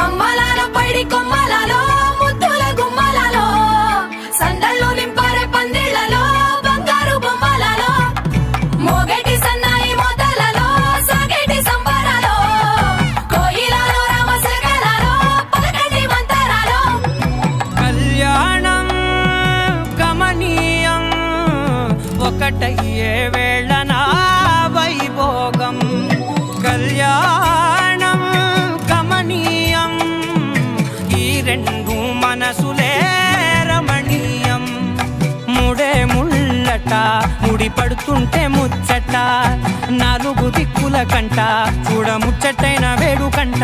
అమ్మలాల పైడి కొమ్మలలో ముద్దుల గుమ్మలలో సందళ్ళు నింపారే పందిళ్ళలో బంగారు బొమ్మలలో మోగటి సన్నాయి మోతలలో సాగేటి సంబరాలో కోయిలలో రామశకలలో పలకటి మంతరాలో. కళ్యాణం గమనీయం ఒకటయ్యే వేళ నా వైభోగం. కళ్యాణం ముడి పడుతుంటే ముచ్చట. నాలుగు దిక్కుల కంట చూడ ముచ్చటైన వేడుకంట.